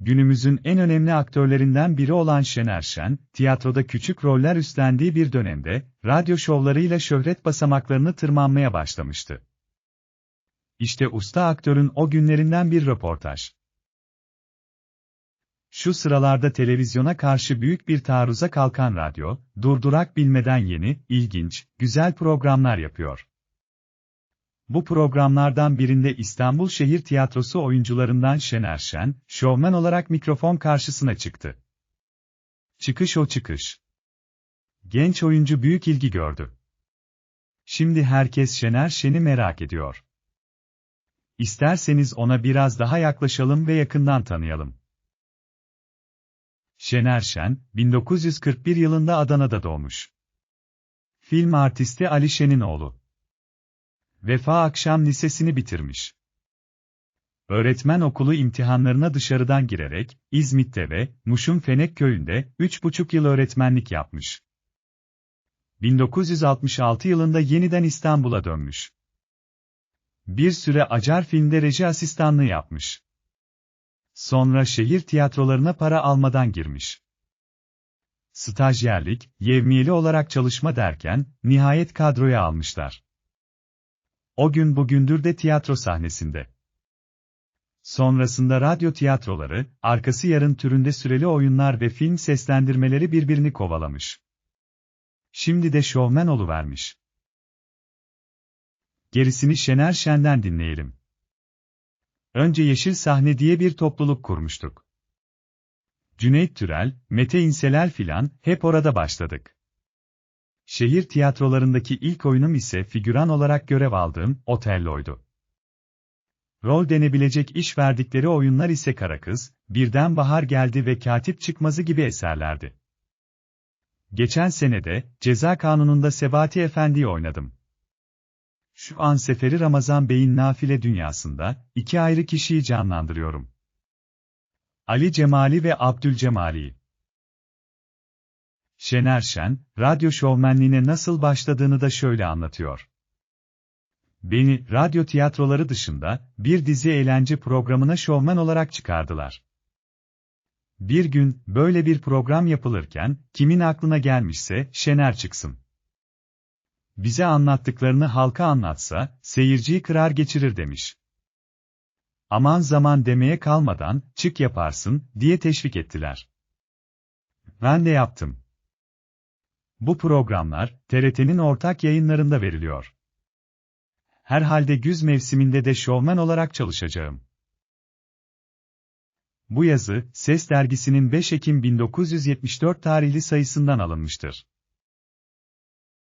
Günümüzün en önemli aktörlerinden biri olan Şener Şen, tiyatroda küçük roller üstlendiği bir dönemde, radyo şovlarıyla şöhret basamaklarını tırmanmaya başlamıştı. İşte usta aktörün o günlerinden bir röportaj. Şu sıralarda televizyona karşı büyük bir taarruza kalkan radyo, durdurak bilmeden yeni, ilginç, güzel programlar yapıyor. Bu programlardan birinde İstanbul Şehir Tiyatrosu oyuncularından Şener Şen, şovmen olarak mikrofon karşısına çıktı. Çıkış o çıkış. Genç oyuncu büyük ilgi gördü. Şimdi herkes Şener Şen'i merak ediyor. İsterseniz ona biraz daha yaklaşalım ve yakından tanıyalım. Şener Şen, 1941 yılında Adana'da doğmuş. Film artisti Ali Şen'in oğlu. Vefa Akşam Lisesi'ni bitirmiş. Öğretmen okulu imtihanlarına dışarıdan girerek, İzmit'te ve Muş'un Fenek köyünde 3,5 yıl öğretmenlik yapmış. 1966 yılında yeniden İstanbul'a dönmüş. Bir süre Acar filmde reji asistanlığı yapmış. Sonra şehir tiyatrolarına para almadan girmiş. Stajyerlik, yevmiyeli olarak çalışma derken, nihayet kadroya almışlar. O gün bugündür de tiyatro sahnesinde. Sonrasında radyo tiyatroları, arkası yarın türünde süreli oyunlar ve film seslendirmeleri birbirini kovalamış. Şimdi de şovmen oluvermiş. Gerisini Şener Şen'den dinleyelim. Önce Yeşil Sahne diye bir topluluk kurmuştuk. Cüneyt Türel, Mete İnseler filan, hep orada başladık. Şehir tiyatrolarındaki ilk oyunum ise figüran olarak görev aldığım Otello'ydu. Rol denebilecek iş verdikleri oyunlar ise Karakız, Birden Bahar Geldi ve Katip Çıkmazı gibi eserlerdi. Geçen senede, Ceza Kanunu'nda Sebati Efendi'yi oynadım. Şu an Seferi Ramazan Bey'in nafile dünyasında, iki ayrı kişiyi canlandırıyorum. Ali Cemali ve Abdülcemali. Şener Şen, radyo şovmenliğine nasıl başladığını da şöyle anlatıyor. Beni, radyo tiyatroları dışında, bir dizi eğlence programına şovmen olarak çıkardılar. Bir gün, böyle bir program yapılırken, kimin aklına gelmişse, Şener çıksın. Bize anlattıklarını halka anlatsa, seyirciyi kırar geçirir demiş. Aman zaman demeye kalmadan, çık yaparsın, diye teşvik ettiler. Ben de yaptım. Bu programlar, TRT'nin ortak yayınlarında veriliyor. Herhalde güz mevsiminde de şovmen olarak çalışacağım. Bu yazı, Ses dergisinin 5 Ekim 1974 tarihli sayısından alınmıştır.